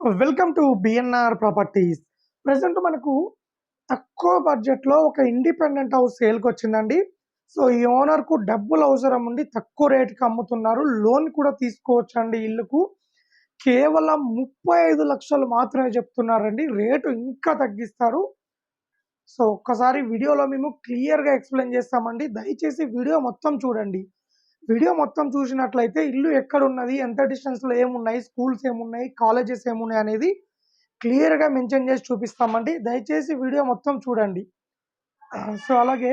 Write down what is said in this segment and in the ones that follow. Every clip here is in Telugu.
Welcome to BNR properties present మనకు తక్కువ బడ్జెట్లో ఒక ఇండిపెండెంట్ హౌస్ సేల్కి వచ్చిందండి. సో ఈ ఓనర్కు డబ్బులు అవసరం ఉండి తక్కువ రేటుకి అమ్ముతున్నారు. లోన్ కూడా తీసుకోవచ్చండి ఇల్లుకు. కేవలం ముప్పై ఐదు లక్షలు మాత్రమే చెప్తున్నారండి. రేటు ఇంకా తగ్గిస్తారు. సో ఒక్కసారి వీడియోలో మేము క్లియర్గా ఎక్స్ప్లెయిన్ చేస్తామండి. దయచేసి వీడియో మొత్తం చూడండి. వీడియో మొత్తం చూసినట్లయితే ఇల్లు ఎక్కడ ఉన్నది ఎంత డిస్టెన్స్లో ఏమున్నాయి స్కూల్స్ ఏమున్నాయి కాలేజెస్ ఏమున్నాయి అనేది క్లియర్గా మెన్షన్ చేసి చూపిస్తామండి. దయచేసి వీడియో మొత్తం చూడండి. సో అలాగే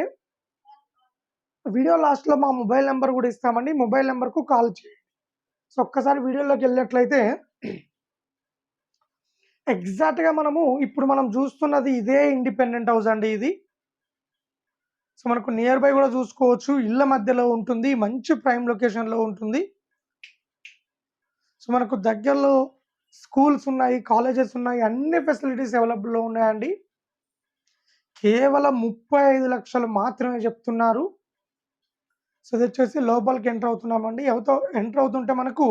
వీడియో లాస్ట్లో మా మొబైల్ నెంబర్ కూడా ఇస్తామండి. మొబైల్ నెంబర్కు కాల్ చేయండి. సో ఒక్కసారి వీడియోలోకి వెళ్ళినట్లయితే ఎగ్జాక్ట్గా మనము ఇప్పుడు మనం చూస్తున్నది ఇదే ఇండిపెండెంట్ హౌస్ అండి ఇది. సో మనకు నియర్ బై కూడా చూసుకోవచ్చు. ఇళ్ళ మధ్యలో ఉంటుంది. మంచి ప్రైమ్ లొకేషన్లో ఉంటుంది. సో మనకు దగ్గరలో స్కూల్స్ ఉన్నాయి కాలేజెస్ ఉన్నాయి అన్ని ఫెసిలిటీస్ అవైలబుల్లో ఉన్నాయండి. కేవలం ముప్పై ఐదు లక్షలు మాత్రమే చెప్తున్నారు. సో ఇది వచ్చేసి లోపలికి ఎంటర్ అవుతున్నామండి. ఎవతో ఎంటర్ అవుతుంటే మనకు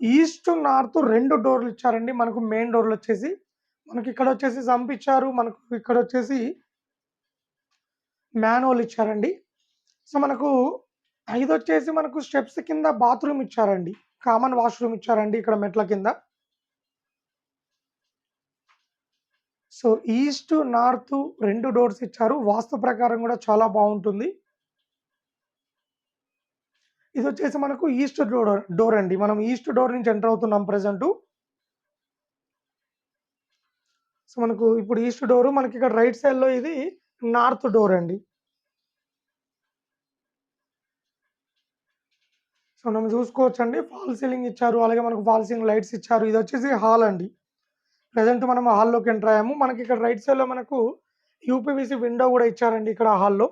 ఈస్ట్ నార్త్ రెండు డోర్లు ఇచ్చారండి. మనకు మెయిన్ డోర్లు వచ్చేసి. మనకి ఇక్కడ వచ్చేసి చంపించారు మనకు ఇక్కడ వచ్చేసి మాన్యువల్ ఇచ్చారండి. సో మనకు ఇది వచ్చేసి మనకు స్టెప్స్ కింద బాత్రూమ్ ఇచ్చారండి. కామన్ వాష్రూమ్ ఇచ్చారండి ఇక్కడ మెట్ల కింద. సో ఈస్ట్ నార్త్ రెండు డోర్స్ ఇచ్చారు. వాస్తు ప్రకారం కూడా చాలా బాగుంటుంది. ఇది వచ్చేసి మనకు ఈస్ట్ డోర్ డోర్ అండి. మనం ఈస్ట్ డోర్ నుంచి ఎంటర్ అవుతున్నాం ప్రజెంట్. సో మనకు ఇప్పుడు ఈస్ట్ డోర్ మనకి ఇక్కడ రైట్ సైడ్లో ఇది నార్త్ డోర్ అండి. సో మనం చూసుకోవచ్చు అండి ఫాల్ సీలింగ్ ఇచ్చారు. అలాగే మనకు ఫాల్ సీలింగ్ లైట్స్ ఇచ్చారు. ఇది వచ్చేసి హాల్ అండి. ప్రజెంట్ మనం హాల్లోకి ఎంటర్ అయ్యాము. మనకి ఇక్కడ రైట్ సైడ్లో మనకు యూపీవీసీ విండో కూడా ఇచ్చారండి ఇక్కడ హాల్లో.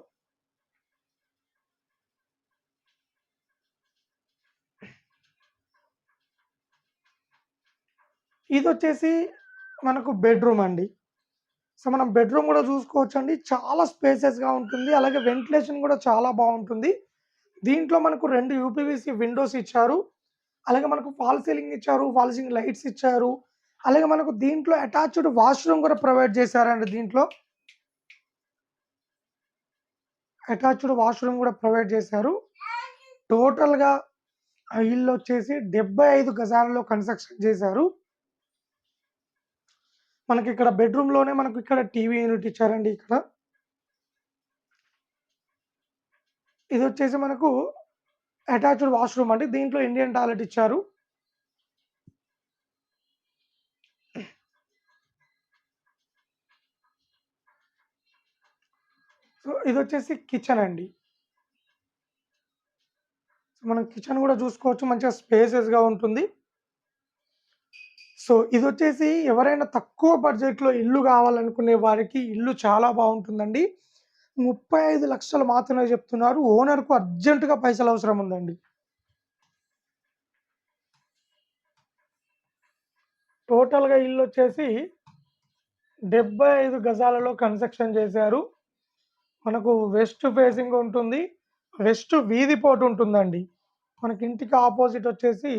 ఇది వచ్చేసి మనకు బెడ్రూమ్ అండి. సో మనం బెడ్రూమ్ కూడా చూసుకోవచ్చు అండి చాలా స్పేసెస్గా ఉంటుంది. అలాగే వెంటిలేషన్ కూడా చాలా బాగుంటుంది. దీంట్లో మనకు రెండు యూపీవీసీ విండోస్ ఇచ్చారు. అలాగే మనకు ఫాల్ సీలింగ్ ఇచ్చారు ఫాల్ సీలింగ్ లైట్స్ ఇచ్చారు. అలాగే మనకు దీంట్లో అటాచ్డ్ వాష్రూమ్ కూడా ప్రొవైడ్ చేశారండి దీంట్లో. అటాచ్డ్ వాష్రూమ్ కూడా ప్రొవైడ్ చేశారు. టోటల్గా ఇల్లు వచ్చేసి డెబ్బై ఐదు గజాలలో కన్స్ట్రక్షన్ చేశారు. మనకి ఇక్కడ బెడ్రూమ్లోనే మనకు ఇక్కడ టీవీ యూనిట్ ఇచ్చారండి ఇక్కడ. ఇది వచ్చేసి మనకు అటాచ్డ్ వాష్రూమ్ అండి. దీంట్లో ఇండియన్ టాయిలెట్ ఇచ్చారు. సో ఇది వచ్చేసి కిచెన్ అండి. సో మనం కిచెన్ కూడా చూసుకోవచ్చు. మంచిగా స్పేసెస్గా ఉంటుంది. సో ఇది వచ్చేసి ఎవరైనా తక్కువ బడ్జెట్లో ఇల్లు కావాలనుకునే వారికి ఇల్లు చాలా బాగుంటుందండి. ముప్పై ఐదు లక్షలు మాత్రమే చెప్తున్నారు. ఓనర్కు అర్జెంటుగా పైసలు అవసరం ఉందండి. టోటల్గా ఇల్లు వచ్చేసి డెబ్బై ఐదు గజాలలో కన్స్ట్రక్షన్ చేశారు. మనకు వెస్ట్ ఫేసింగ్ ఉంటుంది. వెస్ట్ వీధి పోటు ఉంటుందండి. మనకి ఇంటికి ఆపోజిట్ వచ్చేసి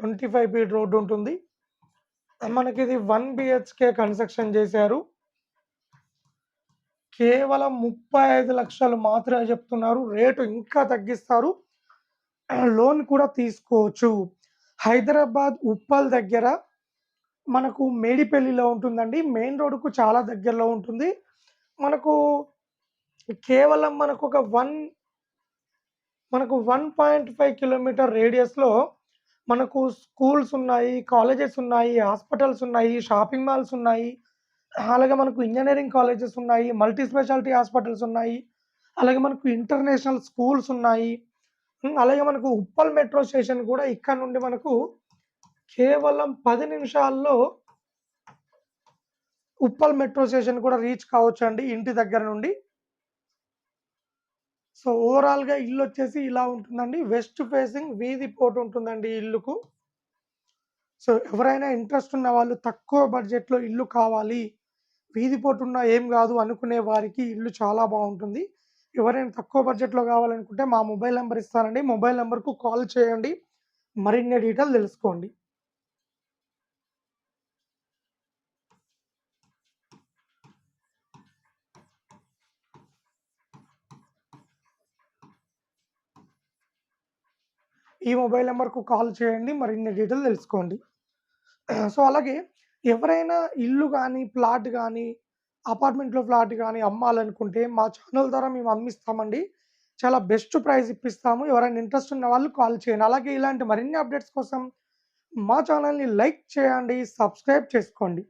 ట్వంటీ ఫైవ్ ఫీట్ రోడ్డు ఉంటుంది. మనకి ఇది వన్ బిహెచ్కే కన్స్ట్రక్షన్ చేశారు. కేవలం ముప్పై ఐదు లక్షలు మాత్రమే చెప్తున్నారు. రేటు ఇంకా తగ్గిస్తారు. లోన్ కూడా తీసుకోవచ్చు. హైదరాబాద్ ఉప్పల్ దగ్గర మనకు మేడిపల్లిలో ఉంటుందండి. మెయిన్ రోడ్డుకు చాలా దగ్గరలో ఉంటుంది. మనకు కేవలం మనకు ఒక వన్ మనకు వన్ పాయింట్ ఫైవ్ కిలోమీటర్ రేడియస్లో మనకు స్కూల్స్ ఉన్నాయి కాలేజెస్ ఉన్నాయి హాస్పిటల్స్ ఉన్నాయి షాపింగ్ మాల్స్ ఉన్నాయి. అలాగే మనకు ఇంజనీరింగ్ కాలేజెస్ ఉన్నాయి మల్టీ స్పెషాలిటీ హాస్పిటల్స్ ఉన్నాయి. అలాగే మనకు ఇంటర్నేషనల్ స్కూల్స్ ఉన్నాయి. అలాగే మనకు ఉప్పల్ మెట్రో స్టేషన్ కూడా ఇక్కడ నుండి మనకు కేవలం పది నిమిషాల్లో ఉప్పల్ మెట్రో స్టేషన్ కూడా రీచ్ కావచ్చు అండి ఇంటి దగ్గర నుండి. సో ఓవరాల్గా ఇల్లు వచ్చేసి ఇలా ఉంటుందండి. వెస్ట్ ఫేసింగ్ వీధి పోటు ఉంటుందండి ఇల్లుకు. సో ఎవరైనా ఇంట్రెస్ట్ ఉన్న వాళ్ళు తక్కువ బడ్జెట్లో ఇల్లు కావాలి వీధి పోటు ఉన్నా ఏం కాదు అనుకునే వారికి ఇల్లు చాలా బాగుంటుంది. ఎవరైనా తక్కువ బడ్జెట్లో కావాలనుకుంటే మా మొబైల్ నెంబర్ ఇస్తానండి. మొబైల్ నెంబర్కు కాల్ చేయండి. మరిన్ని డీటెయిల్ తెలుసుకోండి. ఈ మొబైల్ నెంబర్కు కాల్ చేయండి. మరిన్ని డీటెయిల్ తెలుసుకోండి. సో, అలాగే ఎవరైనా ఇల్లు కానీ ప్లాట్ కానీ అపార్ట్మెంట్‌లో ఫ్లాట్ కానీ అమ్మాలనుకుంటే మా ఛానల్ ద్వారా మేము అమ్మిస్తామండి. చాలా బెస్ట్ ప్రైస్ ఇప్పిస్తాము. ఎవరైనా ఇంట్రెస్ట్ ఉన్న వాళ్ళు కాల్ చేయండి. అలాగే ఇలాంటి మరిన్ని అప్డేట్స్ కోసం మా ఛానల్‌ని లైక్ చేయండి. సబ్స్క్రైబ్ చేసుకోండి.